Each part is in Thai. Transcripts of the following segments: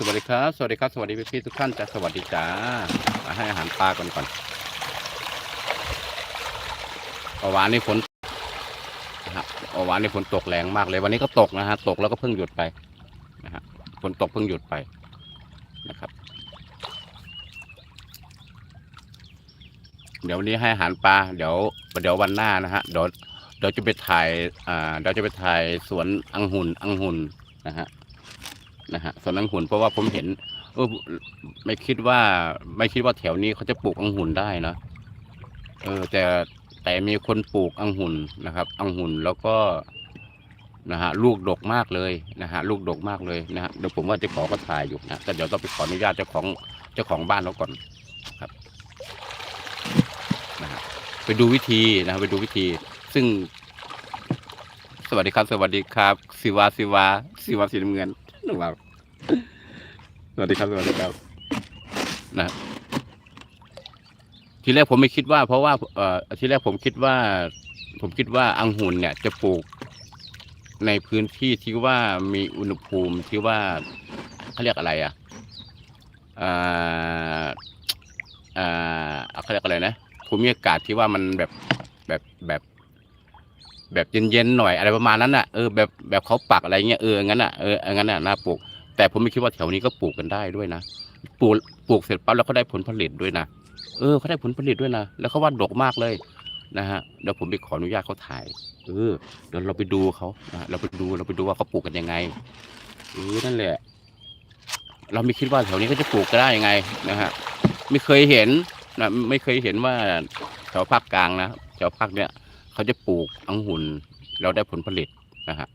สวัสดีครับ สวัสดีครับ สวัสดีพี่พี่ๆทุกท่านจ้าสวัสดีจ้ามาให้อาหารปลาก่อนก่อนเมื่อวานนี้ฝนนะฮะเมื่อวานนี้ฝนตกแรงมากเลย วันนี้ก็ตกนะฮะ ตกแล้วก็เพิ่งหยุดไปนะฮะ ฝนตกเพิ่งหยุดไปนะครับ เดี๋ยววันนี้ให้อาหารปลา เดี๋ยว เดี๋ยววันหน้านะฮะ เดี๋ยว เดี๋ยวจะไปถ่าย อ่า เดี๋ยวจะไปถ่ายสวนอังหุนอังหุนนะฮะ นะฮะสวนอังหุนเพราะว่าผมเห็นเออไม่คิดว่าไม่คิดว่าแถวนี้เขาจะปลูกอังหุนได้นะเออ แต่แต่มีคนปลูกอังหุนนะครับอังหุนแล้วก็นะฮะลูกดกมากเลยนะฮะลูกดกมากเลยนะฮะเดี๋ยวผมว่าจะขอก็ถ่ายอยู่นะแต่เดี๋ยวต้องไปขออนุญาตเจ้าของเจ้าของบ้านเขาก่อนครับนะฮะไปดูวิธีนะฮะไปดูวิธี ซึ่ง สวัสดีครับ สวัสดีครับ สิวาสิวาสิวาสีน้ำเงินนึกว่าสวัสดีครับ สวัสดีครับ นะ ทีแรกผมไม่คิดว่า เพราะว่า เอ่อ ทีแรกผมคิดว่า ผมคิดว่าอังหุ่นเนี่ย จะปลูกในพื้นที่ที่ว่ามีอุณหภูมิที่ว่าเขาเรียกอะไรอะอ่าอ่าเขาเรียกอะไรนะภูมิอากาศที่ว่ามันแบบแบบแบบ แบบเย็นๆหน่อยอะไรประมาณนั้นน่ะเออแบบแบบเขาปักอะไรเงี้ยเอองั้นน่ะเอองั้นน่ะน่าปลูก แต่ผมไม่คิดว่าแถวนี้ก็ปลูกกันได้ด้วยนะปลูกปลูกเสร็จปั๊บแล้วเขาได้ผลผลิตด้วยนะเออเขาได้ผลผลิตด้วยนะแล้วเขาว่าดกมากเลยนะฮะเดี๋ยวผมไปขออนุญาตเขาถ่าย เออเดี๋ยวเราไปดูเขานะเราไปดูเราไปดูว่าเขาปลูกกันยังไงเออนั่นแหละ เราไม่คิดว่าแถวนี้เขาจะปลูกกันได้ยังไงนะฮะไม่เคยเห็นนะไม่เคยเห็นว่าแถวภาคกลางนะแถวภาคเนี้ย เขาจะปลูกอังุ่นแล้วได้ผลผลิตนะฮะ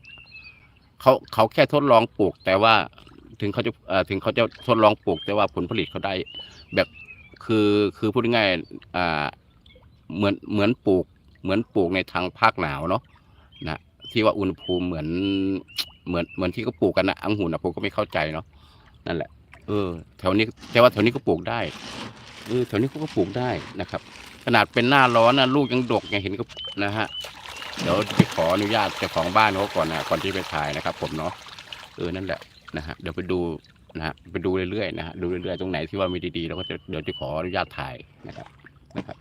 เขาเขาแค่ทดลองปลูก แต่ว่าถึงเขาจะถึงเขาจะทดลองปลูก แต่ว่าผลผลิตเขาได้แบบคือคือพูดง่ายๆอ่าเหมือนเหมือนปลูก เหมือนปลูกในทางภาคหนาวเนาะนะที่ว่าอุณหภูมิเหมือนเหมือนเหมือนที่เขาปลูกกันนะอังหุ่นนะผมก็ไม่เข้าใจเนาะนั่นแหละ เออ แถวนี้แต่ว่าแถวนี้ก็ปลูกได้เออแถวนี้เขาก็ปลูกได้นะครับ ขนาดเป็นหน้าร้อนนะลูกยังดกยังเห็นก็นะฮะเดี๋ยวไปขออนุญาตเจ้าของบ้านเขาก่อนนะก่อนที่ไปถ่ายนะครับ ผมเนาะเออนั่นแหละนะฮะเดี๋ยวไปดูนะฮะไปดูเรื่อยๆนะฮะดูเรื่อยๆตรงไหนที่ว่ามีดีๆเราก็จะเดี๋ยวจะขออนุญาตถ่ายนะครับนะครับ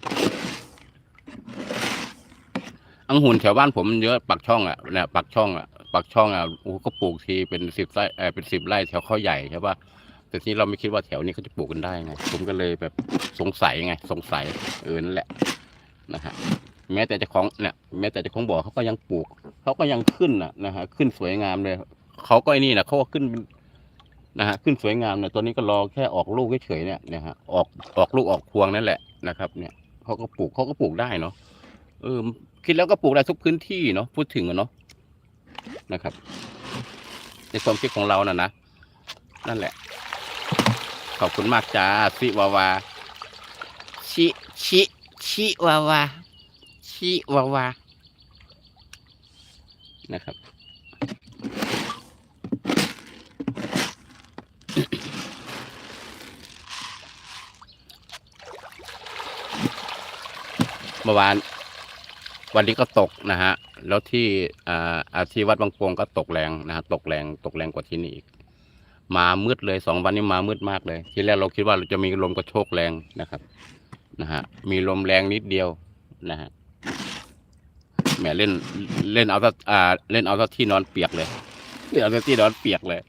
อังหุ่นแถวบ้านผมเยอะปักช่องอะเนี่ยปักช่องอะปักช่องอะโอ้ก็ปลูกทีเป็นสิบไร่เออเป็นสิบไร่แถวเขาใหญ่ใช่ปะ แต่ทีนี้เราไม่คิดว่าแถวนี้เขาจะปลูกกันได้ไงผมก็เลยแบบสงสัยไง สงสัยเออนั่นแหละนะฮะแม้แต่เจ้าของเนี่ยแม้แต่เจ้าของบ่อเขาก็ยังปลูกเขาก็ยังขึ้นน่ะนะฮะขึ้นสวยงามเลยเขาก็ไอ้นี่นะเขาก็ขึ้นนะฮะขึ้นสวยงามเนี่ยตัวนี้ก็รอแค่ออกลูกเฉยๆเนี่ยนะฮะออกออกลูกออกพวงนั่นแหละนะครับ เนี่ยเขาก็ปลูกเขาก็ปลูกได้เนาะเออคิดแล้วก็ปลูกได้ทุกพื้นที่เนาะพูดถึงเนาะนะครับ ในความคิดของเราน่ะนะนั่นแหละ ขอบคุณมากจ้าสิวาวา ชิชิชิวาวา ชิวาวา นะครับเมื่อวาน วันนี้ก็ตกนะฮะ แล้วที่อ่าอาที่วัดบางปวงก็ตกแรงนะฮะ ตกแรง ตกแรงกว่าที่นี่อีก มามืดเลยสองวันนี้มามืดมากเลย ทีแรกเราคิดว่าเราจะมีลมกระโชกแรงนะครับนะฮะมีลมแรงนิดเดียวนะฮะแหมเล่นเล่นเอาซะอ่า เล่นเอาซะที่นอนเปียกเลยเล่นเอาซะที่นอนเปียกเลย